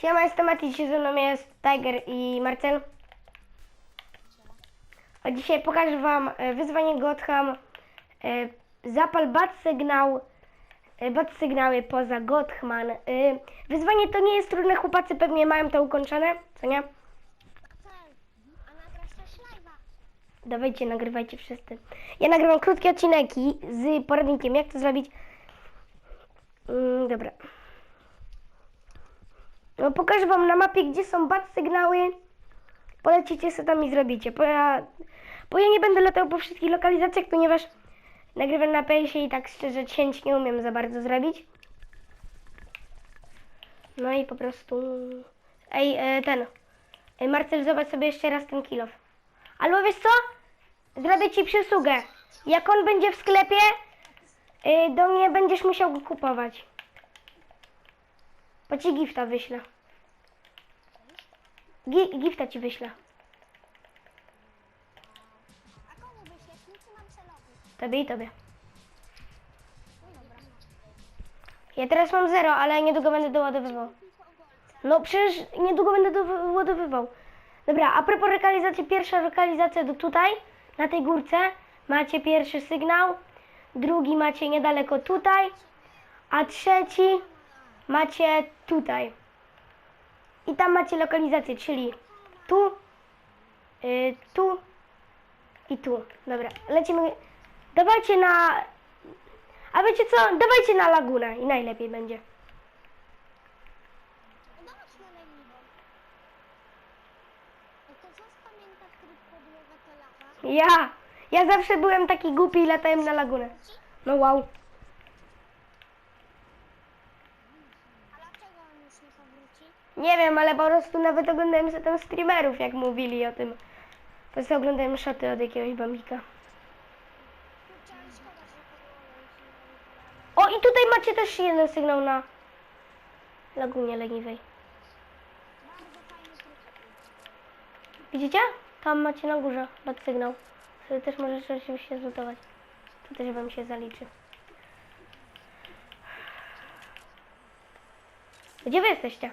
Siema, jestem Mati, dzisiaj ze mną jest Tiger i Marcel. A dzisiaj pokażę wam e, wyzwanie Gotham. E, Zapal bat sygnał. e, Bat sygnały poza Gothman. Wyzwanie to nie jest trudne, chłopacy pewnie mają to ukończone, co nie? Dawajcie, nagrywajcie wszyscy. Ja nagrywam krótkie odcineki z poradnikiem, jak to zrobić. Mm, dobra. No, pokażę wam na mapie, gdzie są bat sygnały. Polecicie sobie tam i zrobicie. Bo ja, bo ja nie będę latał po wszystkich lokalizacjach, ponieważ nagrywam na PS i tak szczerze cięć nie umiem za bardzo zrobić. No i po prostu... Ej, e, ten. Ej, Marcel, zobacz sobie jeszcze raz ten kilof. Albo wiesz co? Zrobię ci przysługę. Jak on będzie w sklepie, y, do mnie będziesz musiał go kupować. Bo ci gifta wyślę. Gi gifta ci wyślę. A komu wyślesz? Mam. Tobie i tobie. Ja teraz mam zero, ale niedługo będę doładowywał. No przecież niedługo będę doładowywał. Dobra, a propos lokalizacji, pierwsza lokalizacja do tutaj, na tej górce, macie pierwszy sygnał, drugi macie niedaleko tutaj, a trzeci macie tutaj. I tam macie lokalizację, czyli tu, y, tu i tu. Dobra, lecimy. Dawajcie na... A wiecie co? Dawajcie na lagunę i najlepiej będzie. Ja! Ja zawsze byłem taki głupi i latałem na lagunę. No wow. A dlaczego on już nie powróci? Nie wiem, ale po prostu nawet oglądałem sobie tam streamerów, jak mówili o tym. Po prostu oglądałem szoty od jakiegoś bambika. O, i tutaj macie też jeden sygnał na lagunie leniwej. Widzicie? Tam macie na górze sygnał. Sobie też możecie oczywiście zlutować. To też wam się zaliczy. Gdzie wy jesteście?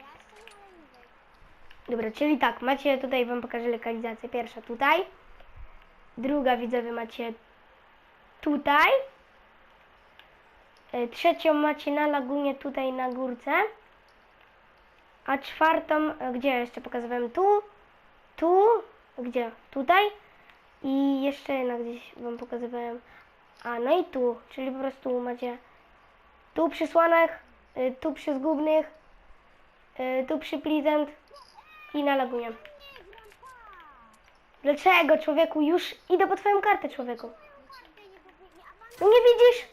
Ja jestem na leniwej. Dobra, czyli tak, macie tutaj wam pokażę lokalizację. Pierwsza tutaj. Druga widzowie macie tutaj. E, Trzecią macie na lagunie tutaj na górce. A czwartą, e, gdzie jeszcze pokazywałem? Tu, tu, gdzie? Tutaj. I jeszcze jedna gdzieś wam pokazywałem. A, no i tu, czyli po prostu macie tu przy słonach, y, tu przy zgubnych, tu przy Pleasant i na lagunie. Nie, grandpa! Dlaczego, człowieku? Już idę po twoją kartę, człowieku. No nie widzisz?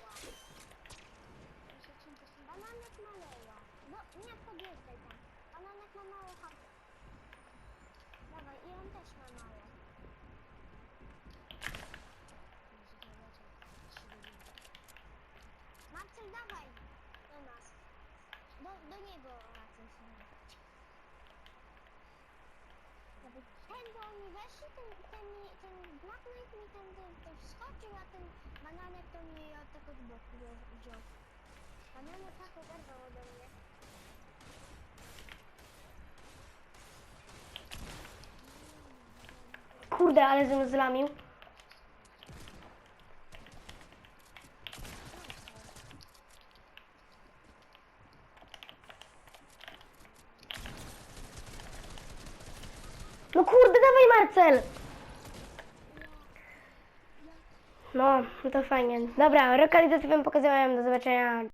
Marcel, dawaj do niego się nie. Dawaj, Ten, weszli, ten, ten, ten Black Knight mi ten, ten, ten wskoczył, a ten bananek to mnie od tego z boku wziął-. Bananek tak oderwał ode mnie. Kurde, ale bym zlamił. No kurde, dawaj Marcel! No, no to fajnie. Dobra, lokalizację wam pokazałem. Do zobaczenia.